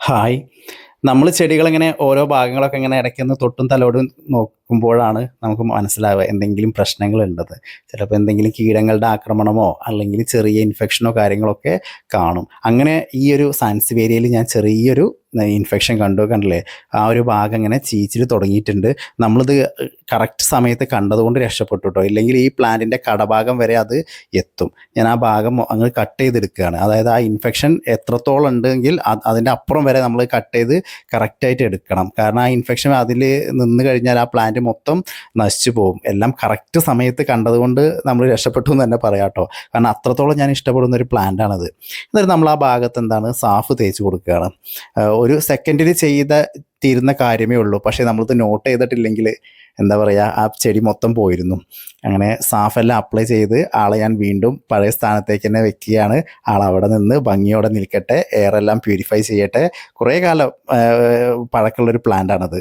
Hi. നമ്മൾ ചെടികളിങ്ങനെ ഓരോ ഭാഗങ്ങളൊക്കെ ഇങ്ങനെ ഇടയ്ക്കൊന്ന് തൊട്ടും തലോടും നോക്കുമ്പോഴാണ് നമുക്ക് മനസ്സിലാവുക എന്തെങ്കിലും പ്രശ്നങ്ങൾ ഉണ്ടത് ചിലപ്പോൾ എന്തെങ്കിലും കീടങ്ങളുടെ ആക്രമണമോ അല്ലെങ്കിൽ ചെറിയ ഇൻഫെക്ഷനോ കാര്യങ്ങളൊക്കെ കാണും. അങ്ങനെ ഈ ഒരു സയൻസ് വേരിയയിൽ ഞാൻ ചെറിയൊരു ഇൻഫെക്ഷൻ കണ്ടു കണ്ടില്ലേ? ആ ഒരു ഭാഗം ഇങ്ങനെ ചീച്ചിൽ തുടങ്ങിയിട്ടുണ്ട്. നമ്മളിത് കറക്റ്റ് സമയത്ത് കണ്ടതുകൊണ്ട് രക്ഷപ്പെട്ടു കേട്ടോ ഇല്ലെങ്കിൽ ഈ പ്ലാന്റിന്റെ കടഭാഗം വരെ അത് എത്തും. ഞാൻ ആ ഭാഗം അങ്ങ് കട്ട് ചെയ്തെടുക്കുകയാണ്. അതായത് ആ ഇൻഫെക്ഷൻ എത്രത്തോളം ഉണ്ടെങ്കിൽ അതിന്റെ അപ്പുറം വരെ നമ്മൾ കട്ട് ചെയ്ത് കറക്റ്റായിട്ട് എടുക്കണം. കാരണം ആ ഇൻഫെക്ഷൻ അതിൽ നിന്ന് കഴിഞ്ഞാൽ ആ പ്ലാന്റ് മൊത്തം നശിച്ചു പോകും. എല്ലാം കറക്റ്റ് സമയത്ത് കണ്ടതുകൊണ്ട് നമ്മൾ രക്ഷപ്പെട്ടു എന്ന് തന്നെ പറയാം കേട്ടോ. കാരണം അത്രത്തോളം ഞാൻ ഇഷ്ടപ്പെടുന്ന ഒരു പ്ലാന്റാണത് എന്നിട്ട് നമ്മൾ ആ ഭാഗത്ത് എന്താണ്? സാഫ് തേച്ച് കൊടുക്കുകയാണ്. ഒരു സെക്കൻഡിൽ ചെയ്ത തീരുന്ന കാര്യമേ ഉള്ളൂ. പക്ഷേ നമ്മളിത് നോട്ട് ചെയ്തിട്ടില്ലെങ്കിൽ എന്താ പറയുക ആ ചെടി മൊത്തം പോയിരുന്നു. അങ്ങനെ സാഫെല്ലാം അപ്ലൈ ചെയ്ത് ആളെ ഞാൻ വീണ്ടും പഴയ സ്ഥാനത്തേക്ക് തന്നെ വെക്കുകയാണ്. ആൾ അവിടെ നിന്ന് ഭംഗിയോടെ നിൽക്കട്ടെ എയറെല്ലാം പ്യൂരിഫൈ ചെയ്യട്ടെ. കുറേ കാലം പഴക്കമുള്ളൊരു പ്ലാന്റാണത്